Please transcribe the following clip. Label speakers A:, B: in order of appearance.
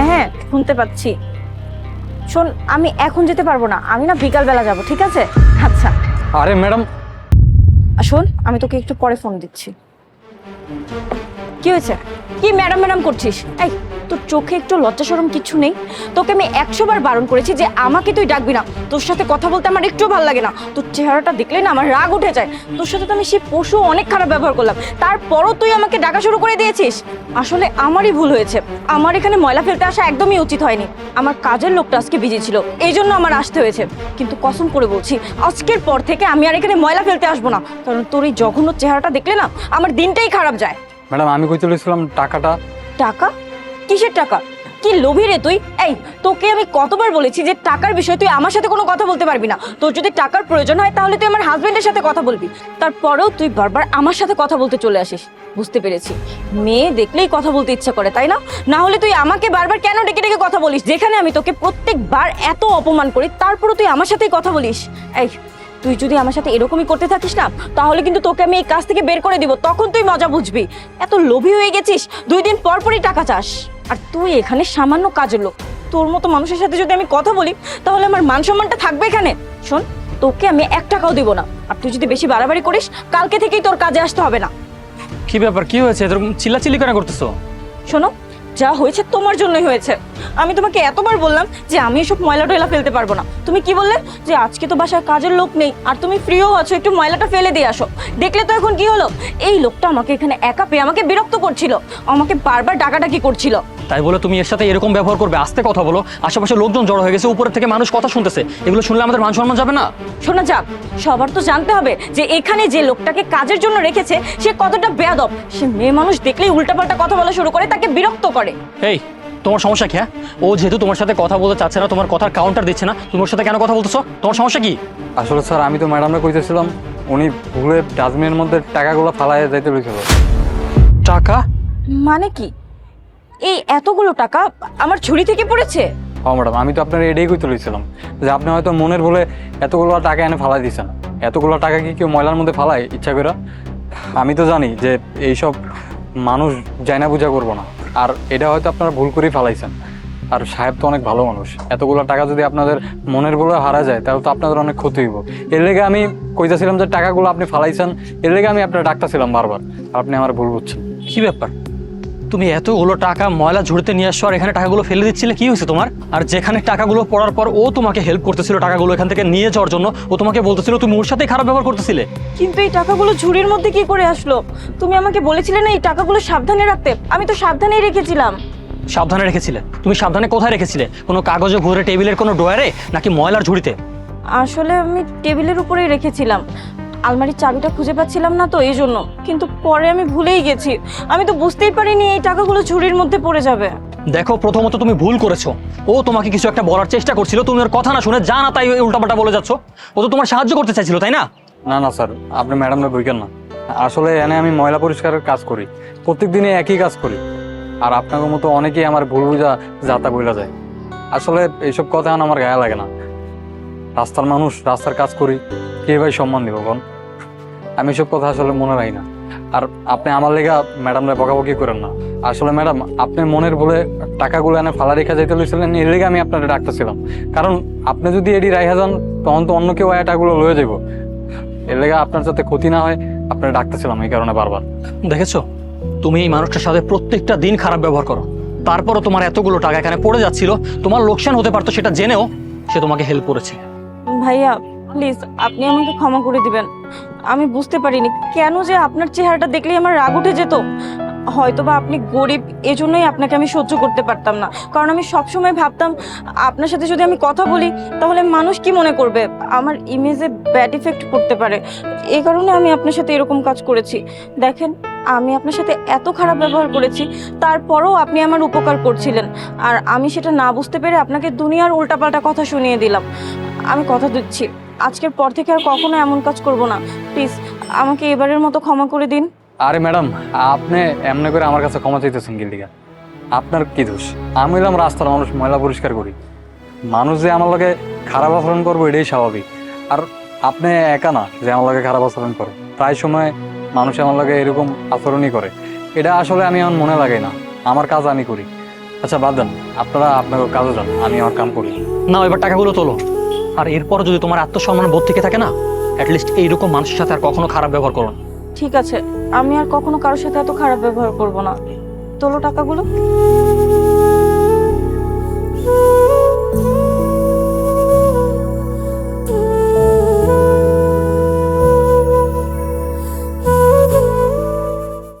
A: হ্যাঁ হ্যাঁ শুনতে পাচ্ছি। শোন আমি এখন যেতে পারব না। আমি না বিকালবেলা যাব ঠিক আছে? আচ্ছা।
B: আরে ম্যাডাম।
A: শোন আমি তোকে একটু পরে ফোন দিচ্ছি। কি হয়েছে? কি ম্যাডাম ম্যাডাম করছিস? এই তোর চোখে একটু লজ্জা সরম কিছু নেই? তোকে আমি একশো বার বারণ করেছি যে আমাকে তুই ডাকবি না। তোর সাথে কথা বলতে আমার একটু ভালো লাগে না। তোর চেহারাটা দেখলে না আমার রাগ উঠে যায়। তোর সাথে তো আমি সে পশু অনেক খারাপ ব্যবহার করলাম। তারপরও তুই আমাকে ডাকা শুরু করে দিয়েছিস। আসলে আমারই ভুল হয়েছে। আমার এখানে ময়লা ফেলতে আসা একদমই উচিত হয়নি। আমার কাজের লোকটা আজকে বিজি ছিল। এই জন্য আমার আসতে হয়েছে। কিন্তু কসম করে বলছি আজকের পর থেকে আমি আর এখানে ময়লা ফেলতে আসব না। কারণ তোর এই জঘন্য চেহারাটা দেখলে না আমার দিনটাই খারাপ যায়।
B: ম্যাডাম আমি কই চলেছিলাম টাকাটা?
A: টাকা? কিসের টাকা? কি লোভী রে তুই? এই, তোকে আমি কতবার বলেছি যে টাকার বিষয়ে তুই আমার সাথে কোনো কথা বলতে পারবি না। তোর যদি টাকার প্রয়োজন হয় তাহলে তুই আমার হাজবেন্ডের সাথে কথা বলবি। তারপরেও তুই বারবার আমার সাথে কথা বলতে চলে আসিস। বুঝতে পেরেছি। মেয়ে দেখলেই কথা বলতে ইচ্ছা করে, তাই না? না হলে তুই আমাকে বারবার কেন ডেকে ডেকে কথা বলিস? যেখানে আমি তোকে প্রত্যেকবার এত অপমান করি, তারপরও তুই আমার সাথেই কথা বলিস। এই, তুই যদি আমার সাথে এরকমই করতে থাকিস না, তাহলে কিন্তু তোকে আমি এই কাজ থেকে বের করে দিব, তখন তুই মজা বুঝবি। এত লোভী হয়ে গেছিস, দুই দিন পর পরই টাকা চাস। আর তুই এখানে সামান্য কাজের লোক। তোর মতো মানুষের সাথে যদি আমি কথা বলি তাহলে আমার মান সম্মানটা থাকবে এখানে। শোন তোকে আমি এক টাকাও দিব না। আর তুই যদি বেশি বাড়াবাড়ি করিস কালকে থেকেই তোর কাজে আসতে হবে না।
C: কি ব্যাপার? কি হয়েছে? এরকম চিল্লাচিল্লি কেন করতেছো?
A: শোনো যা হয়েছে তোমার জন্যই হয়েছে। আমি তোমাকে এতবার বললাম যে আমি এসব ময়লা টয়লা ফেলতে পারব না। তুমি কি বললে? যে আজকে তো বাসায় কাজের লোক নেই আর তুমি ফ্রিও আছো একটু ময়লাটা ফেলে দিয়ে আসো। দেখলে তো এখন কি হলো? এই লোকটা আমাকে এখানে একা পেয়ে আমাকে বিরক্ত করছিল আমাকে বারবার ডাকাডাকি করছিল।
C: তাই বলে তুমি এর সাথে এরকম ব্যবহার করবে? আস্তে কথা বলো। আশেপাশে লোকজন জড়ো হয়ে গেছে উপরের থেকে মানুষ কথা শুনতেছে। এগুলো শুনলে আমাদের মান সম্মান যাবে না?
A: শোনা যাক সবার তো জানতে হবে যে এখানে যে লোকটাকে কাজের জন্য রেখেছে সে কতটা বেয়াদব। সে মেয়ে মানুষ দেখলেই উল্টাপাল্টা কথা বলা শুরু করে তাকে বিরক্ত করে।
C: এই তোমার সমস্যা কি হ্যাঁ? ও যেহেতু তোমার সাথে কথা বলতে চাচ্ছে না তোমার কথার কাউন্টার দিচ্ছে না তুমি ওর সাথে কেন কথা বলতেছো? তোমার সমস্যা কি?
B: আসলে স্যার আমি তো ম্যাডামরা কইতেছিলাম উনি ভুলে ডাস্টবিনের মধ্যে টাকাগুলো ফালাই যাইতে লইছিল
C: টাকা?
A: মানে কি? এই এতগুলো টাকা আমার ছুরি থেকে পড়েছে?
B: হ্যাঁ ম্যাডাম আমি তো আপনার এটাই কইতে লইছিলাম যে আপনি হয়তো মনের ভুলে এতগুলো টাকা এনে ফালাই দিয়েছেন। এতগুলো টাকা কি কেউ ময়লার মধ্যে ফালায় ইচ্ছা করে আমি তো জানি যে এইসব মানুষ জায়না পূজা করব না। আর এটা হয়তো আপনারা ভুল করেই ফালাইছেন। আর সাহেব তো অনেক ভালো মানুষ। এতগুলো টাকা যদি আপনাদের মনের বলে হারা যায়, তাহলে তো আপনাদের অনেক ক্ষতি হইব। এর লেগে আমি কইতেছিলাম যে টাকাগুলো আপনি ফালাইছেন, এর লেগে আমি আপনার ডাকতেছিলাম বারবার। আর আপনি আমার ভুল বুঝছেন।
C: কি ব্যাপার? তুমি এতগুলো টাকা ময়লা ঝুড়িতে নিয়ে আসছো আর এখানে টাকাগুলো ফেলে দিচ্ছিলে কি হয়েছে তোমার? আর যেখানে টাকাগুলো পড়ার পর ও তোমাকে হেল্প করতেছিল টাকাগুলো এখান থেকে নিয়ে যাওয়ার জন্য ও তোমাকে বলতেছিল তুমি ওর সাথে খারাপ ব্যবহার করতেছিলে।
A: কিন্তু এই টাকাগুলো ঝুড়ির মধ্যে কি করে আসলো? তুমি আমাকে বলেছিলে না এই টাকাগুলো সাবধানে রাখতে? আমি তো সাবধানেই রেখেছিলাম।
C: সাবধানে রেখেছিলে? তুমি সাবধানে কোথায় রেখেছিলে? কোনো কাগজে ভরে টেবিলের কোনো ড্রয়ারে নাকি ময়লার ঝুড়িতে?
A: আসলে আমি টেবিলের উপরেই রেখেছিলাম। আলমারির চাবিটা খুঁজে পাচ্ছিলাম না তো এই জন্য। কিন্তু পরে আমি ভুলেই গেছি। আমি তো বুঝতেই পারিনি এই টাকাগুলো ঝুড়ির মধ্যে পড়ে যাবে।
C: দেখো প্রথমত তুমি ভুল করেছ। ও তোমাকে কিছু একটা বলার চেষ্টা করছিল তুমি ওর কথা না শুনে যা না তাই ওই উল্টাপাল্টা বলে যাচ্ছ। ও তো তোমার সাহায্য করতে চাইছিল তাই না?
B: না না স্যার আপনি ম্যাডামরা বইকেন না। আসলে এনে আমি ময়লা পরিষ্কারের কাজ করি। প্রত্যেক দিনে একই কাজ করি। আর আপনার মতো অনেকেই আমার ভুল বুঝা যাতা বইলা যায়। আসলে এইসব কথা এখন আমার গায়ে লাগে না। রাস্তার মানুষ রাস্তার কাজ করি। কে ভাই সম্মান দিব কোন আমি এসব কথা আসলে মনে রাখি না। আর আপনি আমার লেগা ম্যাডামরা বকাবকি করেন না। আসলে ম্যাডাম আপনি মনের বলে টাকাগুলো এনে ফালা রেখা যাইতে লইছিলেন এর লেগে আমি আপনার ডাকতেছিলাম। কারণ আপনি যদি এডি রাইহা যান তখন তো অন্য কেউ এই টাকাগুলো লয়ে যাব এর লেগে আপনার যাতে ক্ষতি না হয় আপনার ডাকতেছিলাম এই কারণে বারবার।
C: দেখেছ? তুমি এই মানুষটার সাথে প্রত্যেকটা দিন খারাপ ব্যবহার করো। তারপরও তোমার এতগুলো টাকা এখানে পড়ে যাচ্ছিল তোমার লোকসান হতে পারতো সেটা জেনেও সে তোমাকে হেল্প করেছে।
A: ভাইয়া প্লিজ, আপনি আমাকে ক্ষমা করে দিবেন। আমি বুঝতে পারিনি কেন যে আপনার চেহারাটা দেখলেই আমার রাগ উঠে যেত। হয়তোবা আপনি গরিব, এজন্যই আপনাকে আমি সহ্য করতে পারতাম না। কারণ আমি সবসময় ভাবতাম, আপনার সাথে যদি আমি কথা বলি, তাহলে মানুষ কি মনে করবে? আমার ইমেজে ব্যাড ইফেক্ট করতে পারে। এই কারণে আমি আপনার সাথে এরকম কাজ করেছি। দেখেন, আমি আপনার সাথে এত খারাপ ব্যবহার করেছি, তারপরও আপনি আমার উপকার করছিলেন। আর আমি সেটা না বুঝতে পেরে আপনাকে দুনিয়ার উল্টাপাল্টা কথা শুনিয়ে দিলাম। আমি কথা দিচ্ছি। আজকের পর থেকে আর কখনো এমন কাজ করব না। প্লিজ আমাকে এবারের মতো ক্ষমা করে দিন।
B: আরে ম্যাডাম আপনি এমনি করে আমার কাছে ক্ষমা চাইতেছেন গিল্ডিকা আপনার কি দোষ? আমি হলাম রাস্তার মানুষ ময়লা পরিষ্কার করি। মানুষ যে আমার লগে খারাপ আচরণ করব এটাই স্বাভাবিক। আর আপনি একা না যে আমার লগে খারাপ আচরণ করে। প্রায় সময় মানুষ আমার লগে এরকম আচরণই করে। এটা আসলে আমি আমার মনে লাগে না। আমার কাজ আমি করি। আচ্ছা বাদ দেন। আপনারা আপনাকে কাজে যান আমি আমার কাম করি।
C: না এবার টাকাগুলো তোলো। আর এরপর যদি তোমার আত্মসম্মান বোধ থেকে থাকে না অ্যাটলিস্ট এইরকম মানুষের সাথে আর কখনো খারাপ ব্যবহার করো না।
A: ঠিক আছে, আমি আর কখনো কারোর সাথে এত খারাপ ব্যবহার করব না। তোলো টাকাগুলো।